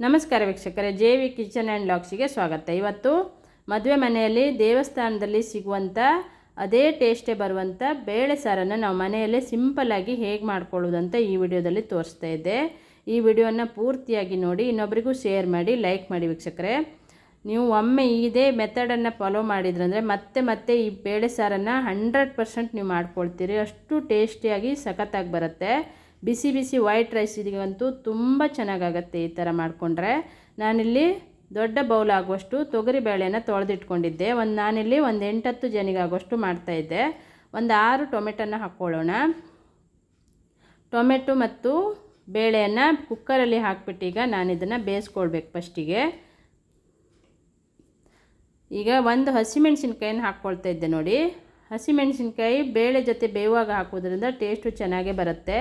ನಮಸ್ಕಾರ ವೀಕ್ಷಕರೇ, J V kitchen and ಲಾಕ್ಸಿಗೆ ಸ್ವಾಗತ. ಇವತ್ತು ಮದುವೆ ಮನೆಯಲ್ಲಿ ದೇವಸ್ಥಾನದಲ್ಲಿ ಸಿಗುವಂಥ ಅದೇ ಟೇಸ್ಟೇ ಬರುವಂಥ ಬೇಳೆ ಸಾರನ್ನು ನಾವು ಮನೆಯಲ್ಲೇ ಸಿಂಪಲ್ಲಾಗಿ ಹೇಗೆ ಮಾಡ್ಕೊಳ್ಳೋದಂತ ಈ ವಿಡಿಯೋದಲ್ಲಿ ತೋರಿಸ್ತಾ ಇದ್ದೆ. ಈ ವಿಡಿಯೋನ ಪೂರ್ತಿಯಾಗಿ ನೋಡಿ, ಇನ್ನೊಬ್ರಿಗೂ ಶೇರ್ ಮಾಡಿ ಲೈಕ್ ಮಾಡಿ ವೀಕ್ಷಕರೇ. ನೀವು ಒಮ್ಮೆ ಇದೇ ಮೆಥಡನ್ನು ಫಾಲೋ ಮಾಡಿದ್ರಂದರೆ ಮತ್ತೆ ಮತ್ತೆ ಈ ಬೇಳೆ ಸಾರನ್ನು ಹಂಡ್ರೆಡ್ ಪರ್ಸೆಂಟ್ ನೀವು ಮಾಡ್ಕೊಳ್ತೀರಿ. ಅಷ್ಟು ಟೇಸ್ಟಿಯಾಗಿ ಸಖತ್ತಾಗಿ ಬರುತ್ತೆ. ಬಿಸಿ ಬಿಸಿ ವೈಟ್ ರೈಸ್ ಅಂತೂ ತುಂಬ ಚೆನ್ನಾಗಾಗತ್ತೆ ಈ ಥರ ಮಾಡಿಕೊಂಡ್ರೆ. ನಾನಿಲ್ಲಿ ದೊಡ್ಡ ಬೌಲ್ ಆಗುವಷ್ಟು ತೊಗರಿ ಬೇಳೆನ ತೊಳೆದಿಟ್ಕೊಂಡಿದ್ದೆ. ಒಂದು ನಾನಿಲ್ಲಿ ಒಂದು ಎಂಟತ್ತು ಜನಿಗಾಗುವಷ್ಟು ಮಾಡ್ತಾಯಿದ್ದೆ. ಒಂದು ಆರು ಟೊಮೆಟೊನ ಹಾಕ್ಕೊಳ್ಳೋಣ. ಟೊಮೆಟೊ ಮತ್ತು ಬೇಳೆಯನ್ನು ಕುಕ್ಕರಲ್ಲಿ ಹಾಕ್ಬಿಟ್ಟು ಈಗ ನಾನು ಇದನ್ನು ಬೇಯಿಸ್ಕೊಳ್ಬೇಕು ಫಸ್ಟಿಗೆ. ಈಗ ಒಂದು ಹಸಿಮೆಣ್ಸಿನ್ಕಾಯಿನ ಹಾಕ್ಕೊಳ್ತಾ ಇದ್ದೆ ನೋಡಿ. ಹಸಿಮೆಣ್ಸಿನ್ಕಾಯಿ ಬೇಳೆ ಜೊತೆ ಬೇಯುವಾಗ ಹಾಕೋದ್ರಿಂದ ಟೇಸ್ಟು ಚೆನ್ನಾಗೇ ಬರುತ್ತೆ.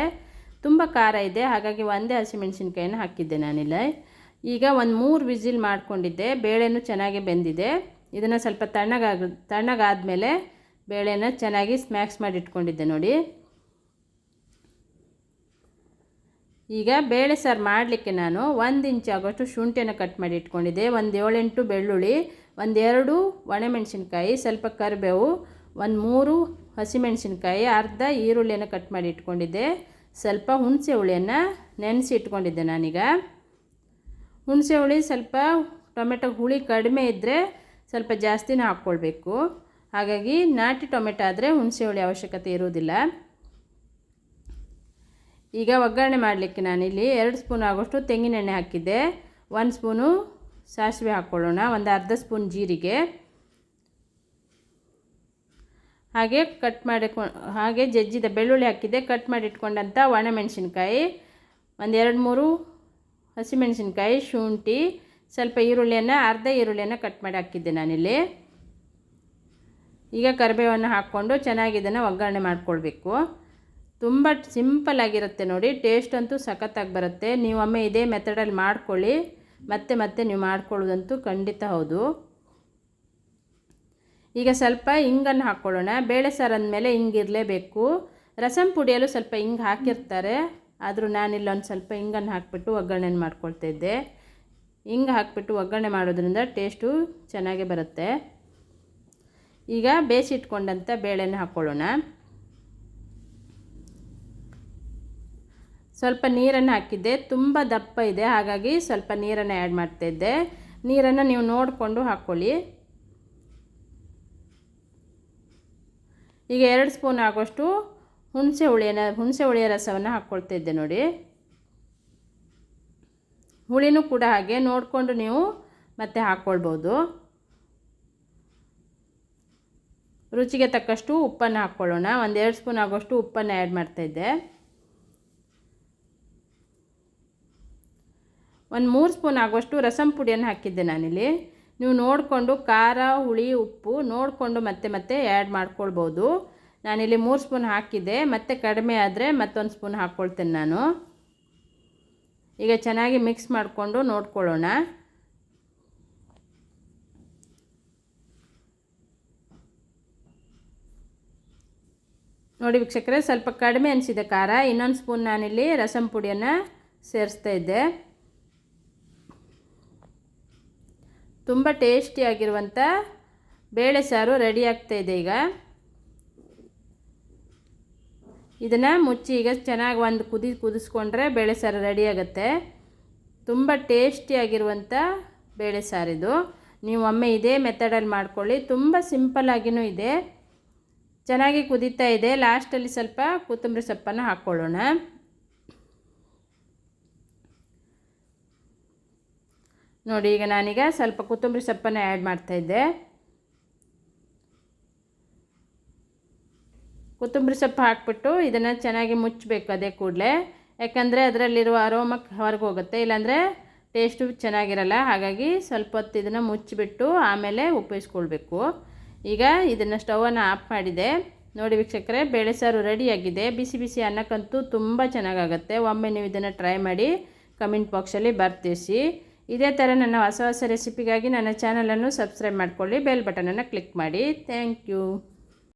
ತುಂಬ ಖಾರ ಇದೆ. ಹಾಗಾಗಿ ಒಂದೇ ಹಸಿಮೆಣಸಿನ್ಕಾಯನ್ನು ಹಾಕಿದ್ದೆ ನಾನಿಲ್ಲ. ಈಗ ಒಂದು ಮೂರು ವಿಜಿಲ್ ಮಾಡ್ಕೊಂಡಿದ್ದೆ. ಬೇಳೆನೂ ಚೆನ್ನಾಗಿ ಬೆಂದಿದೆ. ಇದನ್ನು ಸ್ವಲ್ಪ ತಣ್ಣಗಾಗ ತಣ್ಣಗಾದಮೇಲೆ ಬೇಳೆನ ಚೆನ್ನಾಗಿ ಸ್ಮ್ಯಾಕ್ಸ್ ಮಾಡಿ ಇಟ್ಕೊಂಡಿದ್ದೆ ನೋಡಿ. ಈಗ ಬೇಳೆ ಸಾರು ಮಾಡಲಿಕ್ಕೆ ನಾನು ಒಂದು ಇಂಚ್ ಆಗೋಷ್ಟು ಶುಂಠಿಯನ್ನು ಕಟ್ ಮಾಡಿ ಇಟ್ಕೊಂಡಿದ್ದೆ ಒಂದು ಏಳೆಂಟು ಬೆಳ್ಳುಳ್ಳಿ ಒಂದೆರಡು ಒಣಮೆಣಸಿನ್ಕಾಯಿ, ಸ್ವಲ್ಪ ಕರಿಬೇವು, ಒಂದು ಮೂರು ಹಸಿಮೆಣಸಿನ್ಕಾಯಿ ಅರ್ಧ ಈರುಳ್ಳಿಯನ್ನು ಕಟ್ ಮಾಡಿ ಇಟ್ಕೊಂಡಿದ್ದೆ ಸ್ವಲ್ಪ ಹುಣಸೆ ಹುಳಿಯನ್ನು ನೆನೆಸಿ ಇಟ್ಕೊಂಡಿದ್ದೆ ನಾನೀಗ. ಹುಣಸೆ ಹುಳಿ ಸ್ವಲ್ಪ ಟೊಮೆಟೊ ಹುಳಿ ಕಡಿಮೆ ಇದ್ದರೆ ಸ್ವಲ್ಪ ಜಾಸ್ತಿನೇ ಹಾಕ್ಕೊಳ್ಬೇಕು. ಹಾಗಾಗಿ ನಾಟಿ ಟೊಮೆಟೊ ಆದರೆ ಹುಣಸೆ ಹುಳಿ ಅವಶ್ಯಕತೆ ಇರುವುದಿಲ್ಲ. ಈಗ ಒಗ್ಗರಣೆ ಮಾಡಲಿಕ್ಕೆ ನಾನಿಲ್ಲಿ ಎರಡು ಸ್ಪೂನ್ ಆಗೋಷ್ಟು ತೆಂಗಿನೆಣ್ಣೆ ಹಾಕಿದ್ದೆ. ಒಂದು ಸ್ಪೂನು ಸಾಸಿವೆ ಹಾಕ್ಕೊಳ್ಳೋಣ, ಒಂದು ಅರ್ಧ ಸ್ಪೂನ್ ಜೀರಿಗೆ. ಹಾಗೆ ಕಟ್ ಮಾಡಿ ಹಾಗೆ ಜಜ್ಜಿದ ಬೆಳ್ಳುಳ್ಳಿ ಹಾಕಿದ್ದೆ. ಕಟ್ ಮಾಡಿ ಇಟ್ಕೊಂಡಂಥ ಒಣಮೆಣಸಿನ್ಕಾಯಿ, ಒಂದು ಎರಡು ಮೂರು ಹಸಿಮೆಣಸಿನ್ಕಾಯಿ, ಶುಂಠಿ, ಸ್ವಲ್ಪ ಈರುಳ್ಳಿಯನ್ನು, ಅರ್ಧ ಈರುಳ್ಳಿಯನ್ನು ಕಟ್ ಮಾಡಿ ಹಾಕಿದ್ದೆ ನಾನಿಲ್ಲಿ. ಈಗ ಕರಿಬೇವನ್ನು ಹಾಕ್ಕೊಂಡು ಚೆನ್ನಾಗಿ ಇದನ್ನು ಒಗ್ಗರಣೆ ಮಾಡಿಕೊಳ್ಬೇಕು. ತುಂಬ ಸಿಂಪಲ್ ಆಗಿರುತ್ತೆ ನೋಡಿ. ಟೇಸ್ಟ್ ಅಂತೂ ಸಖತ್ತಾಗಿ ಬರುತ್ತೆ. ನೀವು ಒಮ್ಮೆ ಇದೇ ಮೆಥಡಲ್ಲಿ ಮಾಡ್ಕೊಳ್ಳಿ. ಮತ್ತೆ ಮತ್ತೆ ನೀವು ಮಾಡ್ಕೊಳ್ಳೋದಂತೂ ಖಂಡಿತ ಹೌದು. ಈಗ ಸ್ವಲ್ಪ ಹಿಂಗನ್ನು ಹಾಕ್ಕೊಳ್ಳೋಣ ಬೇಳೆ ಸಾರು ಅಂದಮೇಲೆ ಹಿಂಗಿರಲೇಬೇಕು ರಸಂ ಪುಡಿಯಲ್ಲೂ ಸ್ವಲ್ಪ ಹಿಂಗೆ ಹಾಕಿರ್ತಾರೆ. ಆದರೂ ನಾನಿಲ್ಲ ಒಂದು ಸ್ವಲ್ಪ ಹಿಂಗನ್ನು ಹಾಕಿಬಿಟ್ಟು ಒಗ್ಗರಣೆ ಮಾಡ್ಕೊಳ್ತಾ ಇದ್ದೆ. ಹಿಂಗೆ ಹಾಕಿಬಿಟ್ಟು ಒಗ್ಗರಣೆ ಮಾಡೋದ್ರಿಂದ ಟೇಸ್ಟು ಚೆನ್ನಾಗೇ ಬರುತ್ತೆ. ಈಗ ಬೇಯಿಸಿಟ್ಕೊಂಡಂಥ ಬೇಳೆನ ಹಾಕ್ಕೊಳ್ಳೋಣ ಸ್ವಲ್ಪ ನೀರನ್ನು ಹಾಕಿದ್ದೆ. ತುಂಬ ದಪ್ಪ ಇದೆ. ಹಾಗಾಗಿ ಸ್ವಲ್ಪ ನೀರನ್ನು ಆ್ಯಡ್ ಮಾಡ್ತಾಯಿದ್ದೆ ನೀರನ್ನು ನೀವು ನೋಡಿಕೊಂಡು ಹಾಕ್ಕೊಳ್ಳಿ ಈಗ ಎರಡು ಸ್ಪೂನ್ ಆಗುವಷ್ಟು ಹುಣಸೆ ಹುಳಿಯನ್ನ, ಹುಣಸೆ ಹುಳಿಯ ರಸವನ್ನು ಹಾಕ್ಕೊಳ್ತಾ ಇದ್ದೆ ನೋಡಿ. ಹುಳಿನೂ ಕೂಡ ಹಾಗೆ ನೋಡಿಕೊಂಡು ನೀವು ಮತ್ತೆ ಹಾಕ್ಕೊಳ್ಬೋದು. ರುಚಿಗೆ ತಕ್ಕಷ್ಟು ಉಪ್ಪನ್ನು ಹಾಕ್ಕೊಳ್ಳೋಣ. ಒಂದು ಎರಡು ಸ್ಪೂನ್ ಆಗೋಷ್ಟು ಉಪ್ಪನ್ನು ಆ್ಯಡ್ ಮಾಡ್ತಾಯಿದ್ದೆ ಒಂದು ಮೂರು ಸ್ಪೂನ್ ಆಗುವಷ್ಟು ರಸಂ ಪುಡಿಯನ್ನು ಹಾಕಿದ್ದೆ ನಾನಿಲ್ಲಿ. ನೀವು ನೋಡಿಕೊಂಡು ಖಾರ, ಹುಳಿ, ಉಪ್ಪು ನೋಡಿಕೊಂಡು ಮತ್ತೆ ಮತ್ತೆ ಆ್ಯಡ್ ಮಾಡ್ಕೊಳ್ಬೋದು. ನಾನಿಲ್ಲಿ ಮೂರು ಸ್ಪೂನ್ ಹಾಕಿದ್ದೆ. ಮತ್ತೆ ಕಡಿಮೆ ಆದರೆ ಮತ್ತೊಂದು ಸ್ಪೂನ್ ಹಾಕ್ಕೊಳ್ತೇನೆ ನಾನು. ಈಗ ಚೆನ್ನಾಗಿ ಮಿಕ್ಸ್ ಮಾಡಿಕೊಂಡು ನೋಡ್ಕೊಳ್ಳೋಣ. ನೋಡಿ ವೀಕ್ಷಕರೇ, ಸ್ವಲ್ಪ ಕಡಿಮೆ ಅನಿಸಿದೆ ಖಾರ. ಇನ್ನೊಂದು ಸ್ಪೂನ್ ನಾನಿಲ್ಲಿ ರಸಂ ಪುಡಿಯನ್ನು ಸೇರಿಸ್ತಾ ಇದ್ದೆ. ತುಂಬ ಟೇಸ್ಟಿಯಾಗಿರುವಂಥ ಬೇಳೆ ಸಾರು ರೆಡಿ ಇದೆ ಈಗ. ಇದನ್ನು ಮುಚ್ಚಿ ಈಗ ಚೆನ್ನಾಗಿ ಒಂದು ಕುದಿ ಕುದಿಸ್ಕೊಂಡ್ರೆ ಬೇಳೆ ಸಾರು ರೆಡಿ ಆಗುತ್ತೆ. ತುಂಬ ಟೇಸ್ಟಿಯಾಗಿರುವಂಥ ಬೇಳೆ ಸಾರಿದು ನೀವು ಒಮ್ಮೆ ಇದೇ ಮೆಥಡಲ್ಲಿ ಮಾಡ್ಕೊಳ್ಳಿ. ತುಂಬ ಸಿಂಪಲ್ಲಾಗಿಯೂ ಇದೆ. ಚೆನ್ನಾಗಿ ಕುದೀತಾ ಇದೆ. ಲಾಸ್ಟಲ್ಲಿ ಸ್ವಲ್ಪ ಕೊತ್ತಂಬರಿ ಸೊಪ್ಪನ್ನು ಹಾಕ್ಕೊಳ್ಳೋಣ. ನೋಡಿ, ಈಗ ನಾನೀಗ ಸ್ವಲ್ಪ ಕೊತ್ತಂಬರಿ ಸೊಪ್ಪನ್ನು ಆ್ಯಡ್ ಮಾಡ್ತಾಯಿದ್ದೆ ಕೊತ್ತಂಬರಿ ಸೊಪ್ಪು ಹಾಕ್ಬಿಟ್ಟು ಇದನ್ನು ಚೆನ್ನಾಗಿ ಮುಚ್ಚಬೇಕು ಅದೇ ಕೂಡಲೇ. ಯಾಕಂದರೆ ಅದರಲ್ಲಿರುವ ಅರೋಮಕ್ಕೆ ಹೊರಗೆ ಹೋಗುತ್ತೆ, ಇಲ್ಲಾಂದರೆ ಟೇಸ್ಟು ಚೆನ್ನಾಗಿರಲ್ಲ. ಹಾಗಾಗಿ ಸ್ವಲ್ಪ ಹೊತ್ತು ಇದನ್ನು ಮುಚ್ಚಿಬಿಟ್ಟು ಆಮೇಲೆ ಉಪಯೋಗಿಸ್ಕೊಳ್ಬೇಕು ಈಗ ಇದನ್ನು ಸ್ಟವನ್ನು ಆಫ್ ಮಾಡಿದೆ. ನೋಡಿ ವೀಕ್ಷಕರೆ, ಬೇಳೆ ಸಾರು ರೆಡಿಯಾಗಿದೆ. ಬಿಸಿ ಬಿಸಿ ಅನ್ನಕ್ಕಂತೂ ತುಂಬ ಚೆನ್ನಾಗಾಗುತ್ತೆ. ಒಮ್ಮೆ ನೀವು ಇದನ್ನು ಟ್ರೈ ಮಾಡಿ ಕಮೆಂಟ್ ಬಾಕ್ಸಲ್ಲಿ ಬರ್ತಿಸಿ ಇದೇ ಥರ ನನ್ನ ಹೊಸ ಹೊಸ ರೆಸಿಪಿಗಾಗಿ ನನ್ನ ಚಾನಲನ್ನು ಸಬ್ಸ್ಕ್ರೈಬ್ ಮಾಡಿಕೊಳ್ಳಿ ಬೆಲ್ ಬಟನನ್ನು ಕ್ಲಿಕ್ ಮಾಡಿ. Thank you